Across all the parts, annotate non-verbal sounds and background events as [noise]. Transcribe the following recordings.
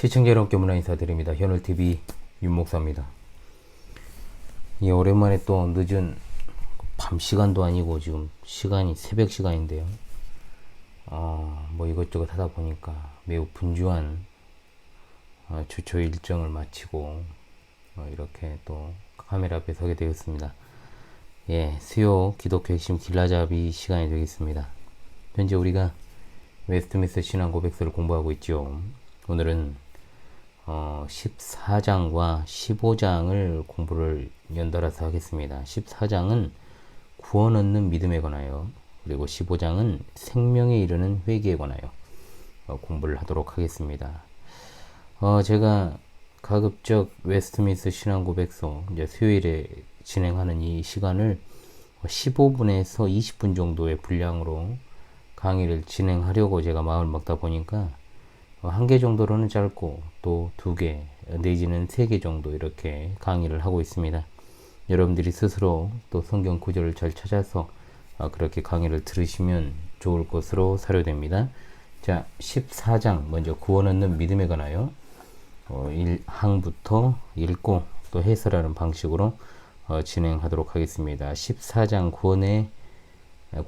시청자 여러분께 문화 인사드립니다. 현울TV 윤목사입니다. 예, 오랜만에 또 늦은 밤 시간도 아니고 지금 시간이 새벽 시간인데요. 어, 뭐 이것저것 하다 보니까 매우 분주한 어, 주초 일정을 마치고 어, 이렇게 또 카메라 앞에 서게 되었습니다. 예, 수요 기독교 핵심 길라잡이 시간이 되겠습니다. 현재 우리가 웨스트미스 신앙 고백서를 공부하고 있죠. 오늘은 어, 14장과 15장을 공부를 연달아서 하겠습니다. 14장은 구원 얻는 믿음에 관하여 그리고 15장은 생명에 이르는 회개에 관하여 어, 공부를 하도록 하겠습니다. 어, 제가 가급적 웨스트미스 신앙 고백서 이제 수요일에 진행하는 이 시간을 15분에서 20분 정도의 분량으로 강의를 진행하려고 제가 마음을 먹다 보니까 어, 한 개 정도로는 짧고 또 두 개, 내지는 세 개 정도 이렇게 강의를 하고 있습니다. 여러분들이 스스로 또 성경 구절을 잘 찾아서 어, 그렇게 강의를 들으시면 좋을 것으로 사료됩니다. 자, 14장 먼저 구원 얻는 믿음에 관하여 어, 1항부터 읽고 또 해설하는 방식으로 어, 진행하도록 하겠습니다. 14장 구원의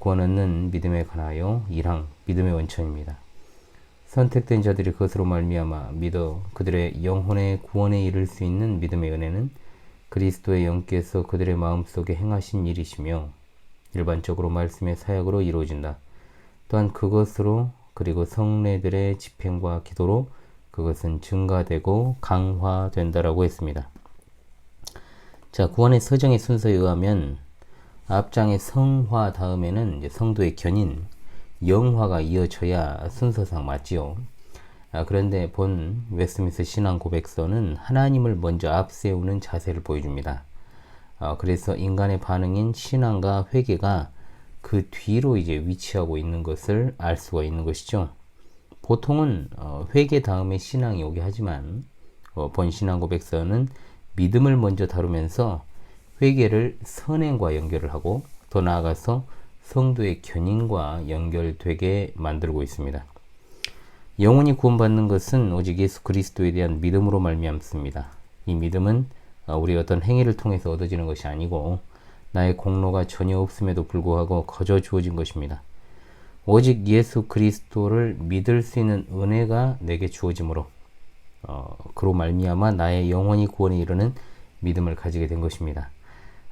구원 얻는 믿음에 관하여 1항 믿음의 원천입니다. 선택된 자들이 그것으로 말미암아 믿어 그들의 영혼의 구원에 이를 수 있는 믿음의 은혜는 그리스도의 영께서 그들의 마음속에 행하신 일이시며 일반적으로 말씀의 사역으로 이루어진다. 또한 그것으로 그리고 성례들의 집행과 기도로 그것은 증가되고 강화된다라고 했습니다. 자, 구원의 서정의 순서에 의하면 앞장의 성화 다음에는 성도의 견인, 영화가 이어져야 순서상 맞지요. 아, 그런데 본 웨스트민스 신앙 고백서는 하나님을 먼저 앞세우는 자세를 보여줍니다. 아, 그래서 인간의 반응인 신앙과 회개가 그 뒤로 이제 위치하고 있는 것을 알 수가 있는 것이죠. 보통은 어, 회개 다음에 신앙이 오게 하지만 어, 본 신앙 고백서는 믿음을 먼저 다루면서 회개를 선행과 연결을 하고 더 나아가서 성도의 견인과 연결되게 만들고 있습니다. 영혼이 구원받는 것은 오직 예수 그리스도에 대한 믿음으로 말미암습니다. 이 믿음은 어, 우리 어떤 행위를 통해서 얻어지는 것이 아니고 나의 공로가 전혀 없음에도 불구하고 거저 주어진 것입니다. 오직 예수 그리스도를 믿을 수 있는 은혜가 내게 주어지므로 어, 그로 말미암아 나의 영혼이 구원에 이르는 믿음을 가지게 된 것입니다.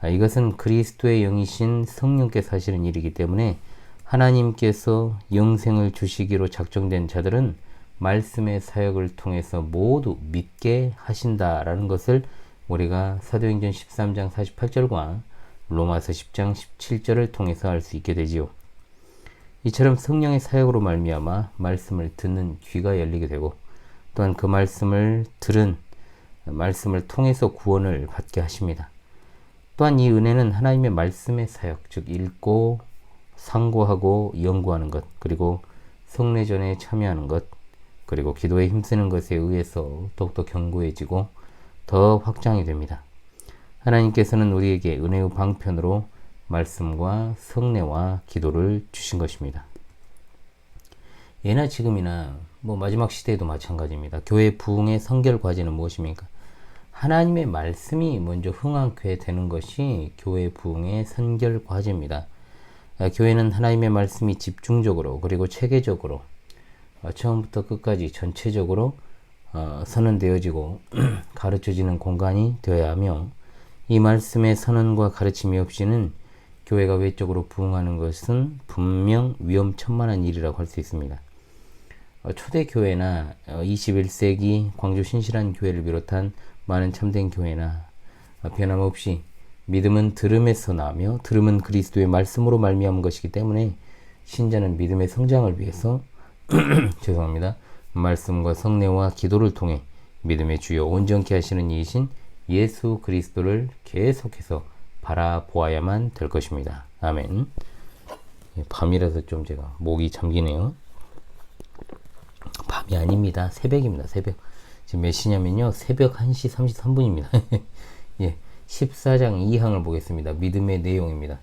아, 이것은 그리스도의 영이신 성령께서 하시는 일이기 때문에 하나님께서 영생을 주시기로 작정된 자들은 말씀의 사역을 통해서 모두 믿게 하신다라는 것을 우리가 사도행전 13장 48절과 로마서 10장 17절을 통해서 알 수 있게 되지요. 이처럼 성령의 사역으로 말미암아 말씀을 듣는 귀가 열리게 되고 또한 그 말씀을 들은 말씀을 통해서 구원을 받게 하십니다. 또한 이 은혜는 하나님의 말씀의 사역, 즉 읽고 상고하고 연구하는 것, 그리고 성례전에 참여하는 것, 그리고 기도에 힘쓰는 것에 의해서 더욱더 견고해지고 더 확장이 됩니다. 하나님께서는 우리에게 은혜의 방편으로 말씀과 성례와 기도를 주신 것입니다. 예나 지금이나 뭐 마지막 시대에도 마찬가지입니다. 교회 부흥의 성결 과제는 무엇입니까? 하나님의 말씀이 먼저 흥하게 되는 것이 교회 부흥의 선결 과제입니다. 아, 교회는 하나님의 말씀이 집중적으로 그리고 체계적으로 어, 처음부터 끝까지 전체적으로 어, 선언되어지고 [clears throat] 가르쳐지는 공간이 되어야 하며 이 말씀의 선언과 가르침이 없이는 교회가 외적으로 부흥하는 것은 분명 위험천만한 일이라고 할 수 있습니다. 어, 초대 교회나 21세기 광주 신실한 교회를 비롯한 많은 참된 교회나 변함없이 믿음은 들음에서 나며 들음은 그리스도의 말씀으로 말미암은 것이기 때문에 신자는 믿음의 성장을 위해서 [clears throat] 죄송합니다. 말씀과 성례와 기도를 통해 믿음의 주요 온전케 하시는 이이신 예수 그리스도를 계속해서 바라보아야만 될 것입니다. 아멘. 예, 밤이라서 좀 제가 목이 잠기네요. 밤이 아닙니다. 새벽입니다. 새벽. 지금 몇 시냐면요. 새벽 1시 33분입니다. [laughs] 예. 14장 2항을 보겠습니다. 믿음의 내용입니다.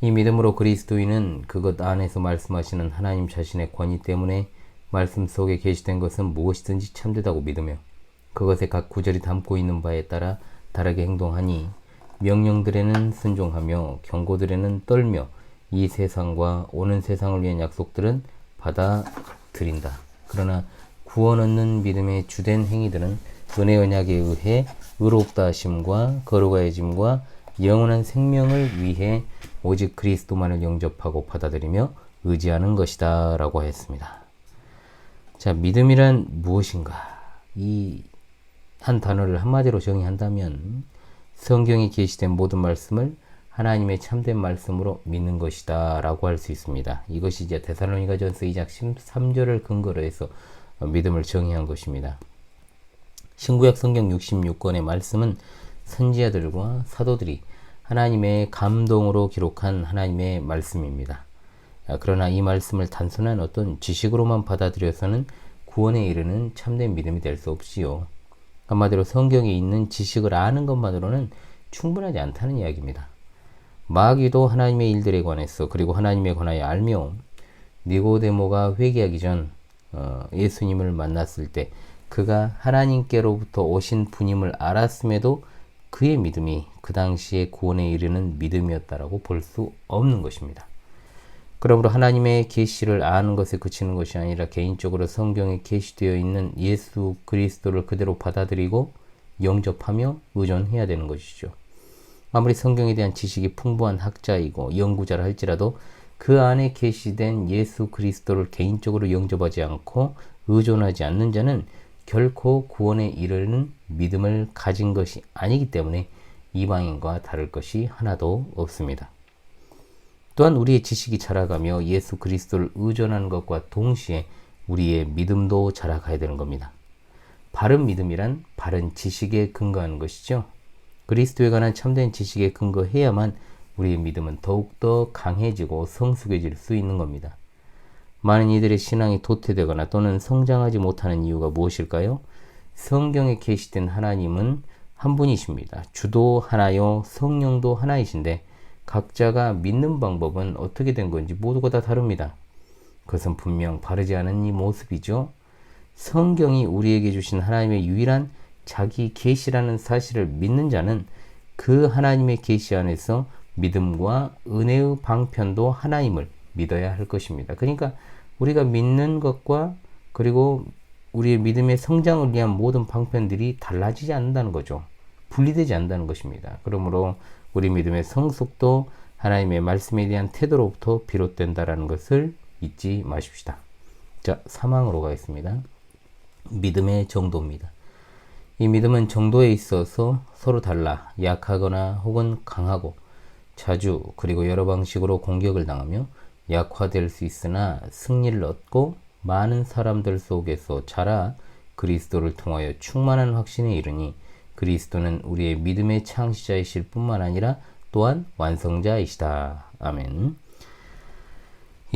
이 믿음으로 그리스도인은 그것 안에서 말씀하시는 하나님 자신의 권위 때문에 말씀 속에 게시된 것은 무엇이든지 참되다고 믿으며 그것에 각 구절이 담고 있는 바에 따라 다르게 행동하니 명령들에는 순종하며 경고들에는 떨며 이 세상과 오는 세상을 위한 약속들은 받아들인다. 그러나 구원 얻는 믿음의 주된 행위들은 은혜 언약에 의해 의롭다 하심과 거룩하여 짐과 영원한 생명을 위해 오직 그리스도만을 영접하고 받아들이며 의지하는 것이다 라고 했습니다. 자, 믿음이란 무엇인가? 이 한 단어를 한마디로 정의한다면 성경에 게시된 모든 말씀을 하나님의 참된 말씀으로 믿는 것이다 라고 할 수 있습니다. 이것이 이제 데살로니가 전서 2장 13절을 근거로 해서 믿음을 정의한 것입니다. 신구약 성경 66권의 말씀은 선지자들과 사도들이 하나님의 감동으로 기록한 하나님의 말씀입니다. 아, 그러나 이 말씀을 단순한 어떤 지식으로만 받아들여서는 구원에 이르는 참된 믿음이 될 수 없지요. 한마디로 성경에 있는 지식을 아는 것만으로는 충분하지 않다는 이야기입니다. 마귀도 하나님의 일들에 관해서 그리고 하나님에 관하여 알며 니고데모가 회개하기 전 어, 예수님을 만났을 때 그가 하나님께로부터 오신 분임을 알았음에도 그의 믿음이 그 당시에 구원에 이르는 믿음이었다라고 볼 수 없는 것입니다. 그러므로 하나님의 계시를 아는 것에 그치는 것이 아니라 개인적으로 성경에 계시되어 있는 예수 그리스도를 그대로 받아들이고 영접하며 의존해야 되는 것이죠. 아무리 성경에 대한 지식이 풍부한 학자이고 연구자라 할지라도 그 안에 계시된 예수 그리스도를 개인적으로 영접하지 않고 의존하지 않는 자는 결코 구원에 이르는 믿음을 가진 것이 아니기 때문에 이방인과 다를 것이 하나도 없습니다. 또한 우리의 지식이 자라가며 예수 그리스도를 의존하는 것과 동시에 우리의 믿음도 자라가야 되는 겁니다. 바른 믿음이란 바른 지식에 근거하는 것이죠. 그리스도에 관한 참된 지식에 근거해야만 우리의 믿음은 더욱더 강해지고 성숙해질 수 있는 겁니다. 많은 이들의 신앙이 도태되거나 또는 성장하지 못하는 이유가 무엇일까요? 성경에 계시된 하나님은 한 분이십니다. 주도 하나요, 성령도 하나이신데 각자가 믿는 방법은 어떻게 된 건지 모두가 다 다릅니다. 그것은 분명 바르지 않은 이 모습이죠. 성경이 우리에게 주신 하나님의 유일한 자기 계시라는 사실을 믿는 자는 그 하나님의 계시 안에서 믿음과 은혜의 방편도 하나님을 믿어야 할 것입니다. 그러니까 우리가 믿는 것과 그리고 우리의 믿음의 성장을 위한 모든 방편들이 달라지지 않는다는 거죠. 분리되지 않는다는 것입니다. 그러므로 우리 믿음의 성숙도 하나님의 말씀에 대한 태도로부터 비롯된다라는 것을 잊지 마십시다. 자, 사망으로 가겠습니다. 믿음의 정도입니다. 이 믿음은 정도에 있어서 서로 달라 약하거나 혹은 강하고 자주 그리고 여러 방식으로 공격을 당하며 약화될 수 있으나 승리를 얻고 많은 사람들 속에서 자라 그리스도를 통하여 충만한 확신에 이르니 그리스도는 우리의 믿음의 창시자이실 뿐만 아니라 또한 완성자이시다. 아멘.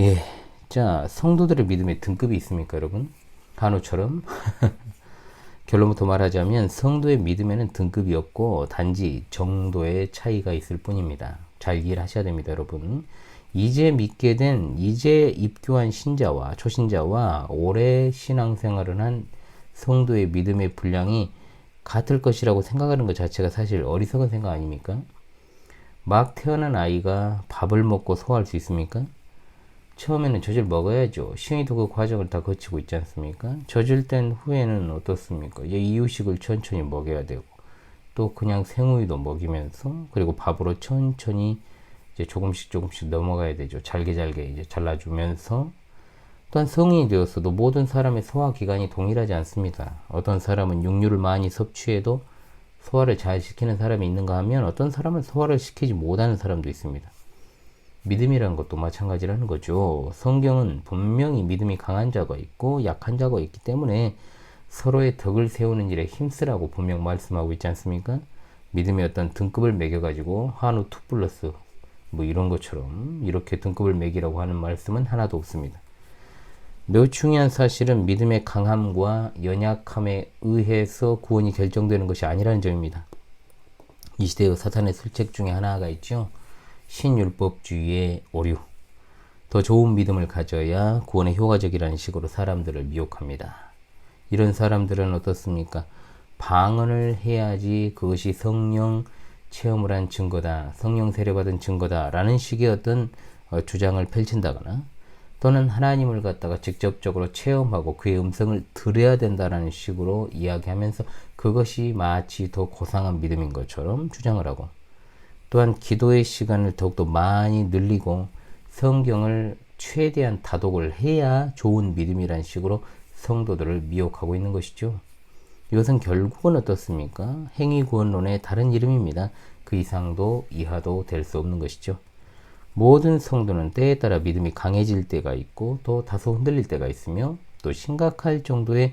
예. 자, 성도들의 믿음의 등급이 있습니까, 여러분? 한우처럼. [laughs] 결론부터 말하자면 성도의 믿음에는 등급이 없고 단지 정도의 차이가 있을 뿐입니다. 잘 이해하셔야 됩니다, 여러분. 이제 믿게 된, 이제 입교한 신자와 초신자와 오래 신앙생활을 한 성도의 믿음의 분량이 같을 것이라고 생각하는 것 자체가 사실 어리석은 생각 아닙니까? 막 태어난 아이가 밥을 먹고 소화할 수 있습니까? 처음에는 젖을 먹어야죠. 시인이도 그 과정을 다 거치고 있지 않습니까? 젖을 땐 후에는 어떻습니까? 이유식을 천천히 먹여야 되고, 또 그냥 생우유도 먹이면서, 그리고 밥으로 천천히 이제 조금씩 조금씩 넘어가야 되죠. 잘게 잘게 이제 잘라주면서, 또한 성인이 되었어도 모든 사람의 소화 기관이 동일하지 않습니다. 어떤 사람은 육류를 많이 섭취해도 소화를 잘 시키는 사람이 있는가 하면 어떤 사람은 소화를 시키지 못하는 사람도 있습니다. 믿음이라는 것도 마찬가지라는 거죠. 성경은 분명히 믿음이 강한 자가 있고 약한 자가 있기 때문에 서로의 덕을 세우는 일에 힘쓰라고 분명 말씀하고 있지 않습니까? 믿음의 어떤 등급을 매겨가지고 한우 2 플러스 뭐 이런 것처럼 이렇게 등급을 매기라고 하는 말씀은 하나도 없습니다. 매우 중요한 사실은 믿음의 강함과 연약함에 의해서 구원이 결정되는 것이 아니라는 점입니다. 이 시대의 사탄의 술책 중에 하나가 있죠. 신율법주의의 오류. 더 좋은 믿음을 가져야 구원에 효과적이라는 식으로 사람들을 미혹합니다. 이런 사람들은 어떻습니까? 방언을 해야지 그것이 성령 체험을 한 증거다, 성령 세례받은 증거다라는 식의 어떤 어, 주장을 펼친다거나 또는 하나님을 갖다가 직접적으로 체험하고 그의 음성을 들어야 된다라는 식으로 이야기하면서 그것이 마치 더 고상한 믿음인 것처럼 주장을 하고 또한 기도의 시간을 더욱더 많이 늘리고 성경을 최대한 다독을 해야 좋은 믿음이란 식으로 성도들을 미혹하고 있는 것이죠. 이것은 결국은 어떻습니까? 행위구원론의 다른 이름입니다. 그 이상도 이하도 될 수 없는 것이죠. 모든 성도는 때에 따라 믿음이 강해질 때가 있고 또 다소 흔들릴 때가 있으며 또 심각할 정도의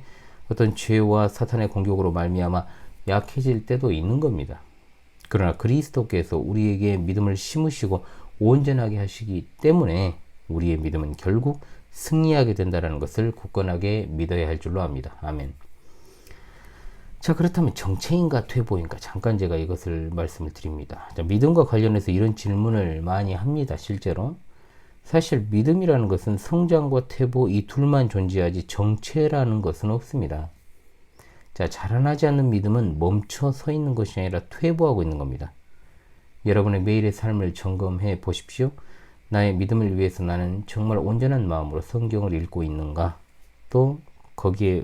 어떤 죄와 사탄의 공격으로 말미암아 약해질 때도 있는 겁니다. 그러나 그리스도께서 우리에게 믿음을 심으시고 온전하게 하시기 때문에 우리의 믿음은 결국 승리하게 된다는 것을 굳건하게 믿어야 할 줄로 압니다. 아멘. 자, 그렇다면 정체인가 퇴보인가? 잠깐 제가 이것을 말씀을 드립니다. 자, 믿음과 관련해서 이런 질문을 많이 합니다, 실제로. 사실 믿음이라는 것은 성장과 퇴보 이 둘만 존재하지 정체라는 것은 없습니다. 자, 자라나지 않는 믿음은 멈춰 서 있는 것이 아니라 퇴보하고 있는 겁니다. 여러분의 매일의 삶을 점검해 보십시오. 나의 믿음을 위해서 나는 정말 온전한 마음으로 성경을 읽고 있는가? 또 거기에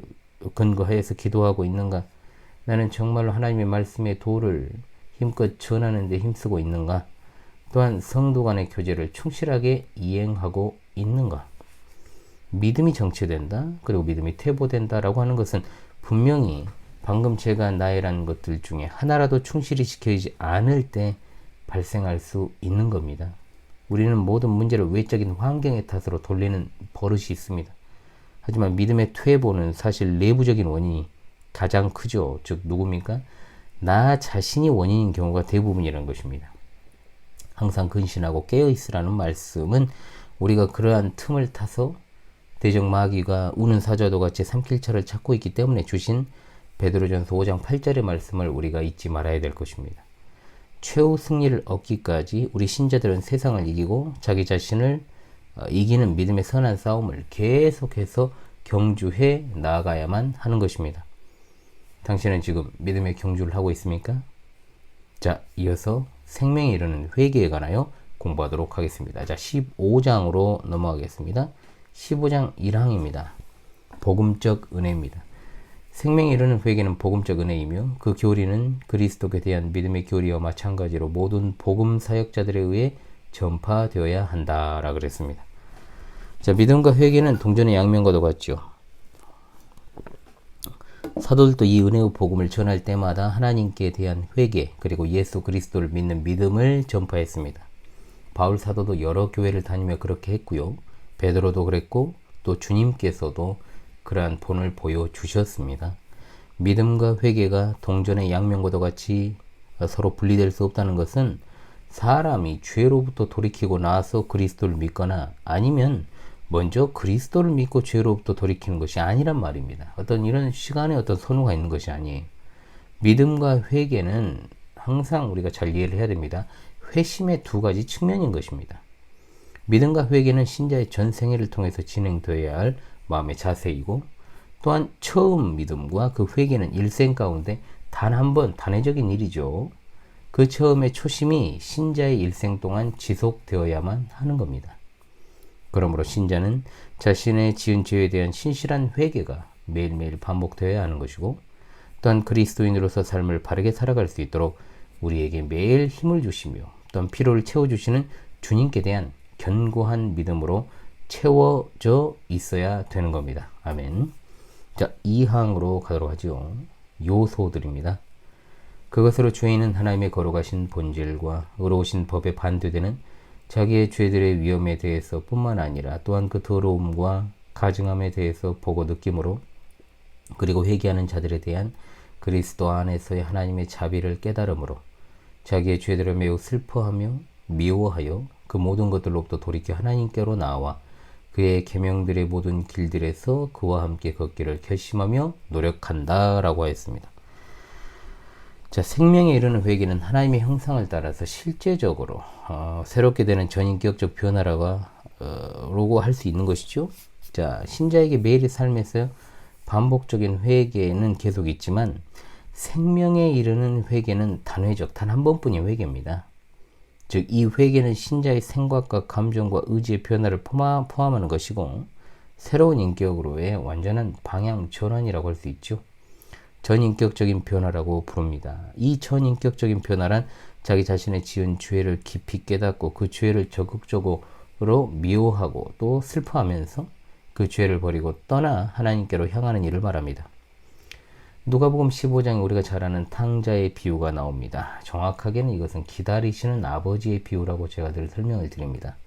근거하여서 기도하고 있는가? 나는 정말로 하나님의 말씀의 도를 힘껏 전하는 데 힘쓰고 있는가? 또한 성도 간의 교제를 충실하게 이행하고 있는가? 믿음이 정체된다, 그리고 믿음이 퇴보된다라고 하는 것은 분명히 방금 제가 나열한 것들 중에 하나라도 충실히 지켜지지 않을 때 발생할 수 있는 겁니다. 우리는 모든 문제를 외적인 환경의 탓으로 돌리는 버릇이 있습니다. 하지만 믿음의 퇴보는 사실 내부적인 원인이 가장 크죠. 즉 누굽니까? 나 자신이 원인인 경우가 대부분이라는 것입니다. 항상 근신하고 깨어 있으라는 말씀은 우리가 그러한 틈을 타서 대적 마귀가 우는 사자도 같이 삼킬처를 찾고 있기 때문에 주신 베드로전서 5장 8절의 말씀을 우리가 잊지 말아야 될 것입니다. 최후 승리를 얻기까지 우리 신자들은 세상을 이기고 자기 자신을 어, 이기는 믿음의 선한 싸움을 계속해서 경주해 나아가야만 하는 것입니다. 당신은 지금 믿음의 경주를 하고 있습니까? 자, 이어서 생명에 이르는 회개에 관하여 공부하도록 하겠습니다. 자, 15장으로 넘어가겠습니다. 15장 1항입니다. 복음적 은혜입니다. 생명에 이르는 회개는 복음적 은혜이며 그 교리는 그리스도에 대한 믿음의 교리와 마찬가지로 모든 복음 사역자들에 의해 전파되어야 한다라 그랬습니다. 자, 믿음과 회개는 동전의 양면과도 같죠. 사도들도 이 은혜의 복음을 전할 때마다 하나님께 대한 회개 그리고 예수 그리스도를 믿는 믿음을 전파했습니다. 바울 사도도 여러 교회를 다니며 그렇게 했고요. 베드로도 그랬고 또 주님께서도 그러한 본을 보여주셨습니다. 믿음과 회개가 동전의 양면과도 같이 서로 분리될 수 없다는 것은 사람이 죄로부터 돌이키고 나서 그리스도를 믿거나 아니면 먼저 그리스도를 믿고 죄로부터 돌이키는 것이 아니란 말입니다. 어떤 이런 시간에 어떤 선호가 있는 것이 아니에요. 믿음과 회개는 항상 우리가 잘 이해를 해야 됩니다. 회심의 두 가지 측면인 것입니다. 믿음과 회개는 신자의 전 생애를 통해서 진행되어야 할 마음의 자세이고 또한 처음 믿음과 그 회개는 일생 가운데 단 한 번 단회적인 일이죠. 그 처음의 초심이 신자의 일생 동안 지속되어야만 하는 겁니다. 그러므로 신자는 자신의 지은 죄에 대한 신실한 회개가 매일매일 반복되어야 하는 것이고 또한 그리스도인으로서 삶을 바르게 살아갈 수 있도록 우리에게 매일 힘을 주시며 또한 피로를 채워주시는 주님께 대한 견고한 믿음으로 채워져 있어야 되는 겁니다. 아멘. 자, 2항으로 가도록 하죠. 요소들입니다. 그것으로 죄인은 하나님의 거룩하신 본질과 의로우신 법에 반대되는 자기의 죄들의 위험에 대해서 뿐만 아니라 또한 그 더러움과 가증함에 대해서 보고 느낌으로 그리고 회개하는 자들에 대한 그리스도 안에서의 하나님의 자비를 깨달음으로 자기의 죄들을 매우 슬퍼하며 미워하여 그 모든 것들로부터 돌이켜 하나님께로 나와 그의 계명들의 모든 길들에서 그와 함께 걷기를 결심하며 노력한다라고 하였습니다. 자, 생명에 이르는 회개는 하나님의 형상을 따라서 실제적으로 어, 새롭게 되는 전인격적 변화라가 로고 할수 있는 것이죠. 자, 신자에게 매일의 삶에서 반복적인 회개는 계속 있지만 생명에 이르는 회개는 단회적 단 한 번뿐인 회개입니다. 즉, 이 회개는 신자의 생각과 감정과 의지의 변화를 포함, 포함하는 것이고 새로운 인격으로의 완전한 방향 전환이라고 할 수 있죠. 전인격적인 변화라고 부릅니다. 이 전인격적인 변화란 자기 자신의 지은 죄를 깊이 깨닫고 그 죄를 적극적으로 미워하고 또 슬퍼하면서 그 죄를 버리고 떠나 하나님께로 향하는 일을 말합니다. 누가복음 15장에 우리가 잘 아는 탕자의 비유가 나옵니다. 정확하게는 이것은 기다리시는 아버지의 비유라고 제가 늘 설명을 드립니다.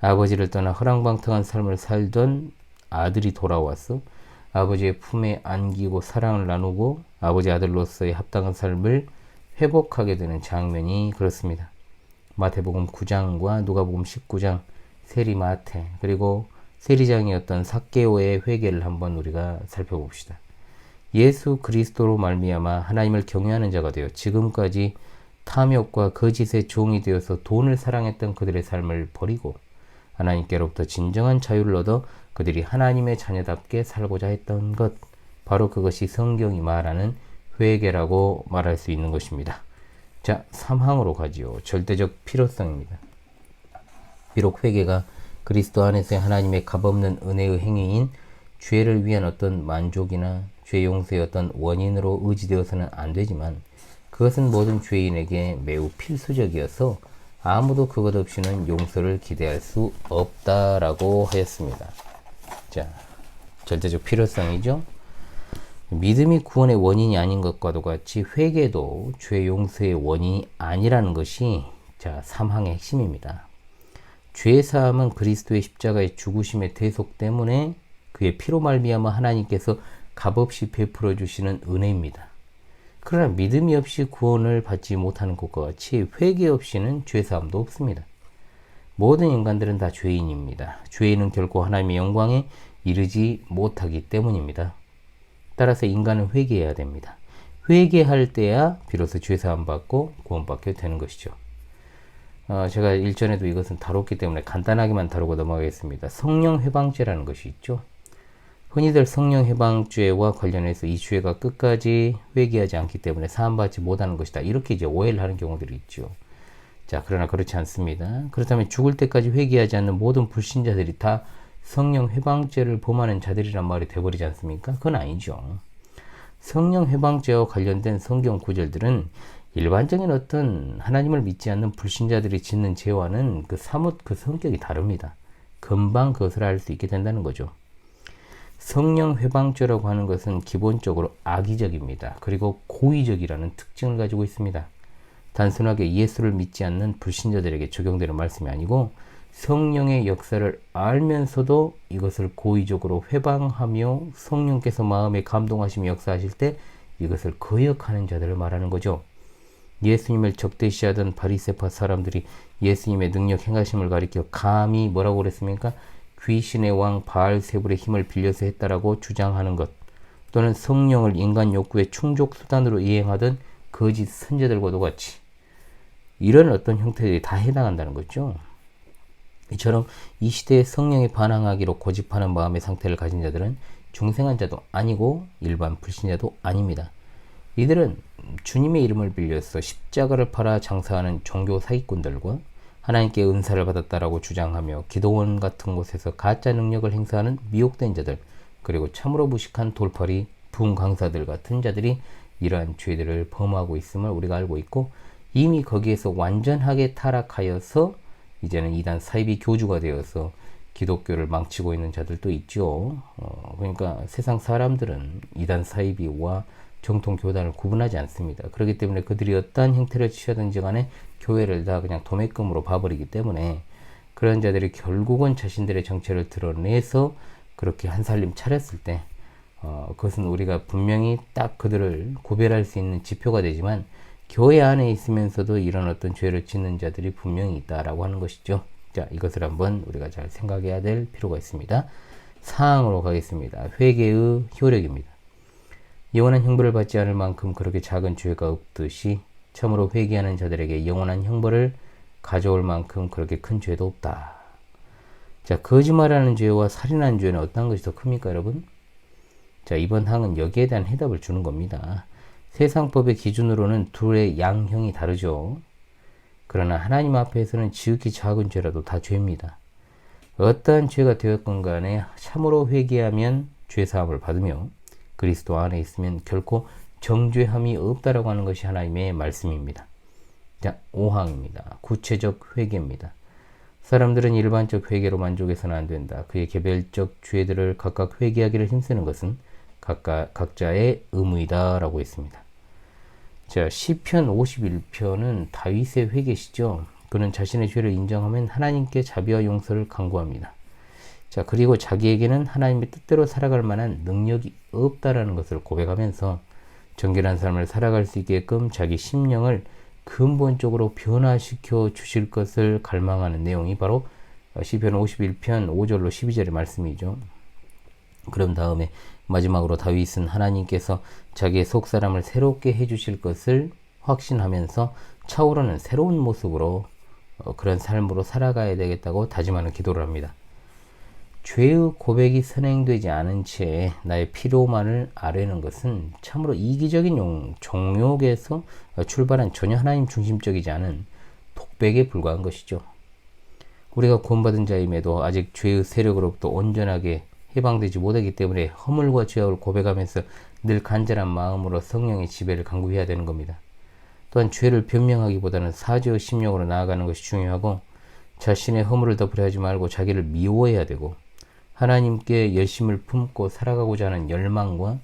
아버지를 떠나 허랑방탕한 삶을 살던 아들이 돌아와서 아버지의 품에 안기고 사랑을 나누고 아버지 아들로서의 합당한 삶을 회복하게 되는 장면이 그렇습니다. 마태복음 9장과 누가복음 19장 세리마태 그리고 세리장이었던 사케오의 회개를 한번 우리가 살펴봅시다. 예수 그리스도로 말미암아 하나님을 경외하는 자가 되어 지금까지 탐욕과 거짓의 종이 되어서 돈을 사랑했던 그들의 삶을 버리고 하나님께로부터 진정한 자유를 얻어 그들이 하나님의 자녀답게 살고자 했던 것 바로 그것이 성경이 말하는 회개라고 말할 수 있는 것입니다. 자, 3항으로 가지요. 절대적 필요성입니다. 비록 회개가 그리스도 안에서의 하나님의 값없는 은혜의 행위인 죄를 위한 어떤 만족이나 죄 용서의 어떤 원인으로 의지되어서는 안 되지만 그것은 모든 죄인에게 매우 필수적이어서 아무도 그것 없이는 용서를 기대할 수 없다라고 하였습니다. 자, 절대적 필요성이죠. 믿음이 구원의 원인이 아닌 것과도 같이 회개도 죄 용서의 원인이 아니라는 것이 자, 삼항의 핵심입니다. 죄 사함은 그리스도의 십자가의 죽으심의 대속 때문에 그의 피로 말미암아 하나님께서 값없이 베풀어 주시는 은혜입니다. 그러나 믿음이 없이 구원을 받지 못하는 것과 같이 회개 없이는 죄사함도 없습니다. 모든 인간들은 다 죄인입니다. 죄인은 결코 하나님의 영광에 이르지 못하기 때문입니다. 따라서 인간은 회개해야 됩니다. 회개할 때야 비로소 죄사함 받고 구원받게 되는 것이죠. 어, 제가 일전에도 이것은 다뤘기 때문에 간단하게만 다루고 넘어가겠습니다. 성령 회방죄라는 것이 있죠. 흔히들 성령 해방죄와 관련해서 이 죄가 끝까지 회개하지 않기 때문에 사함받지 못하는 것이다. 이렇게 이제 오해를 하는 경우들이 있죠. 자, 그러나 그렇지 않습니다. 그렇다면 죽을 때까지 회개하지 않는 모든 불신자들이 다 성령 해방죄를 범하는 자들이란 말이 돼버리지 않습니까? 그건 아니죠. 성령 해방죄와 관련된 성경 구절들은 일반적인 어떤 하나님을 믿지 않는 불신자들이 짓는 죄와는 그 사뭇 그 성격이 다릅니다. 금방 그것을 알 수 있게 된다는 거죠. 성령 회방죄라고 하는 것은 기본적으로 악의적입니다. 그리고 고의적이라는 특징을 가지고 있습니다. 단순하게 예수를 믿지 않는 불신자들에게 적용되는 말씀이 아니고 성령의 역사를 알면서도 이것을 고의적으로 회방하며 성령께서 마음에 감동하시며 역사하실 때 이것을 거역하는 자들을 말하는 거죠. 예수님을 적대시하던 바리세파 사람들이 예수님의 능력 행하심을 가리켜 감히 뭐라고 그랬습니까? 귀신의 왕 바알세불의 힘을 빌려서 했다라고 주장하는 것 또는 성령을 인간 욕구의 충족 수단으로 이행하던 거짓 선제들과도 같이 이런 어떤 형태들이 다 해당한다는 거죠. 이처럼 이 시대에 성령에 반항하기로 고집하는 마음의 상태를 가진 자들은 중생한 자도 아니고 일반 불신자도 아닙니다. 이들은 주님의 이름을 빌려서 십자가를 팔아 장사하는 종교 사기꾼들과 하나님께 은사를 받았다라고 주장하며 기도원 같은 곳에서 가짜 능력을 행사하는 미혹된 자들 그리고 참으로 무식한 돌팔이 부 강사들 같은 자들이 이러한 죄들을 범하고 있음을 우리가 알고 있고 이미 거기에서 완전하게 타락하여서 이제는 이단 사이비 교주가 되어서 기독교를 망치고 있는 자들도 있죠. 어, 그러니까 세상 사람들은 이단 사이비와 정통 교단을 구분하지 않습니다. 그렇기 때문에 그들이 어떠한 형태를 취하든지 간에 교회를 다 그냥 도매금으로 봐버리기 때문에 그런 자들이 결국은 자신들의 정체를 드러내서 그렇게 한 살림 차렸을 때 어, 그것은 우리가 분명히 딱 그들을 구별할 수 있는 지표가 되지만 교회 안에 있으면서도 이런 어떤 죄를 짓는 자들이 분명히 있다라고 하는 것이죠. 자, 이것을 한번 우리가 잘 생각해야 될 필요가 있습니다. 사항으로 가겠습니다. 회개의 효력입니다. 영원한 형벌을 받지 않을 만큼 그렇게 작은 죄가 없듯이 참으로 회개하는 자들에게 영원한 형벌을 가져올 만큼 그렇게 큰 죄도 없다. 자, 거짓말하는 죄와 살인하는 죄는 어떤 것이 더 큽니까, 여러분? 자, 이번 항은 여기에 대한 해답을 주는 겁니다. 세상법의 기준으로는 둘의 양형이 다르죠. 그러나 하나님 앞에서는 지극히 작은 죄라도 다 죄입니다. 어떠한 죄가 되었건 간에 참으로 회개하면 죄사함을 받으며 그리스도 안에 있으면 결코 정죄함이 없다라고 하는 것이 하나님의 말씀입니다. 자, 5항입니다. 구체적 회개입니다. 사람들은 일반적 회개로 만족해서는 안 된다. 그의 개별적 죄들을 각각 회개하기를 힘쓰는 것은 각각, 각자의 의무이다라고 했습니다. 자, 시편 51편은 다윗의 회개시죠. 그는 자신의 죄를 인정하면 하나님께 자비와 용서를 강구합니다. 자, 그리고 자기에게는 하나님의 뜻대로 살아갈 만한 능력이 없다라는 것을 고백하면서 정결한 삶을 살아갈 수 있게끔 자기 심령을 근본적으로 변화시켜 주실 것을 갈망하는 내용이 바로 시편 51편 5절로 12절의 말씀이죠. 그럼 다음에 마지막으로 다윗은 하나님께서 자기의 속사람을 새롭게 해주실 것을 확신하면서 차오르는 새로운 모습으로 어, 그런 삶으로 살아가야 되겠다고 다짐하는 기도를 합니다. 죄의 고백이 선행되지 않은 채 나의 피로만을 아뢰는 것은 참으로 이기적인 용, 종욕에서 출발한 전혀 하나님 중심적이지 않은 독백에 불과한 것이죠. 우리가 구원받은 자임에도 아직 죄의 세력으로부터 온전하게 해방되지 못하기 때문에 허물과 죄악을 고백하면서 늘 간절한 마음으로 성령의 지배를 강구해야 되는 겁니다. 또한 죄를 변명하기보다는 사죄의 심령으로 나아가는 것이 중요하고 자신의 허물을 덮으려 하지 말고 자기를 미워해야 되고 하나님께 열심을 품고 살아가고자 하는 열망과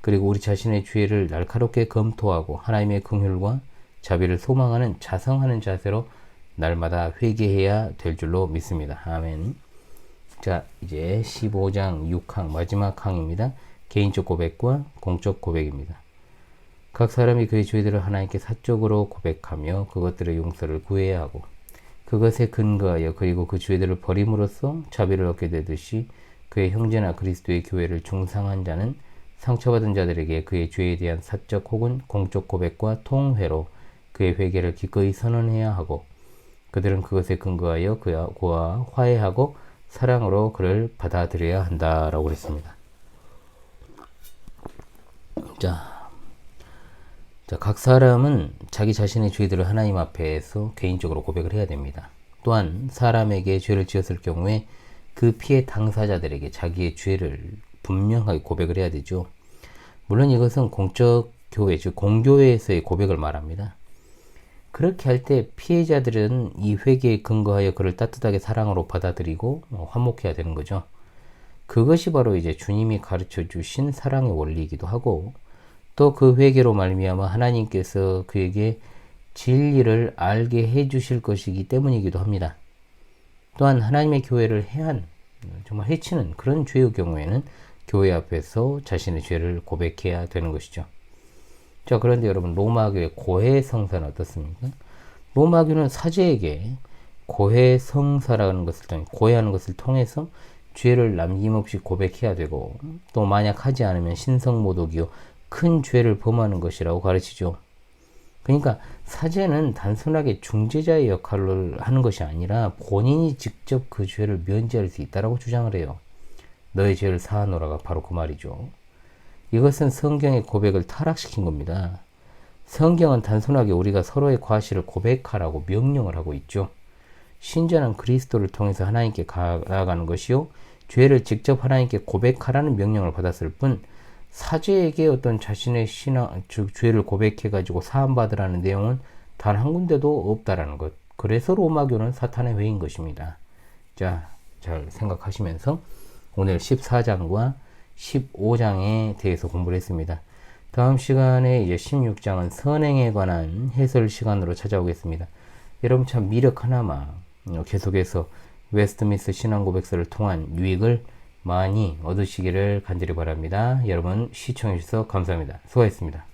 그리고 우리 자신의 죄를 날카롭게 검토하고 하나님의 긍휼과 자비를 소망하는 자성하는 자세로 날마다 회개해야 될 줄로 믿습니다. 아멘. 자, 이제 15장 6항 마지막 항입니다. 개인적 고백과 공적 고백입니다. 각 사람이 그의 죄들을 하나님께 사적으로 고백하며 그것들의 용서를 구해야 하고 그것에 근거하여 그리고 그 죄들을 버림으로써 자비를 얻게 되듯이 그의 형제나 그리스도의 교회를 중상한 자는 상처받은 자들에게 그의 죄에 대한 사적 혹은 공적 고백과 통회로 그의 회개를 기꺼이 선언해야 하고 그들은 그것에 근거하여 그와 화해하고 사랑으로 그를 받아들여야 한다라고 그랬습니다. 자, 자, 각 사람은 자기 자신의 죄들을 하나님 앞에서 개인적으로 고백을 해야 됩니다. 또한 사람에게 죄를 지었을 경우에 그 피해 당사자들에게 자기의 죄를 분명하게 고백을 해야 되죠. 물론 이것은 공적 교회, 즉 공교회에서의 고백을 말합니다. 그렇게 할 때 피해자들은 이 회개에 근거하여 그를 따뜻하게 사랑으로 받아들이고 어, 화목해야 되는 거죠. 그것이 바로 이제 주님이 가르쳐 주신 사랑의 원리이기도 하고 또 그 회개로 말미암아 하나님께서 그에게 진리를 알게 해 주실 것이기 때문이기도 합니다. 또한 하나님의 교회를 해한 정말 해치는 그런 죄의 경우에는 교회 앞에서 자신의 죄를 고백해야 되는 것이죠. 자, 그런데 여러분, 로마교의 고해 성사는 어떻습니까? 로마교는 사제에게 고해 성사라는 것을 통해, 고해하는 것을 통해서 죄를 남김없이 고백해야 되고, 또 만약 하지 않으면 신성모독이요, 큰 죄를 범하는 것이라고 가르치죠. 그러니까 사제는 단순하게 중재자의 역할을 하는 것이 아니라 본인이 직접 그 죄를 면제할 수 있다라고 주장을 해요. 너의 죄를 사하노라가 바로 그 말이죠. 이것은 성경의 고백을 타락시킨 겁니다. 성경은 단순하게 우리가 서로의 과실을 고백하라고 명령을 하고 있죠. 신전한 그리스도를 통해서 하나님께 나아가는 것이요. 죄를 직접 하나님께 고백하라는 명령을 받았을 뿐 사제에게 어떤 자신의 신앙, 즉 죄를 고백해가지고 사함받으라는 내용은 단 한 군데도 없다라는 것. 그래서 로마교는 사탄의 회인 것입니다. 자, 잘 생각하시면서 오늘 14장과 15장에 대해서 공부를 했습니다. 다음 시간에 이제 16장은 선행에 관한 해설 시간으로 찾아오겠습니다. 여러분 참 미력 하나만 계속해서 웨스트미스 신앙 고백서를 통한 유익을 많이 얻으시기를 간절히 바랍니다. 여러분 시청해주셔서 감사합니다. 수고하셨습니다.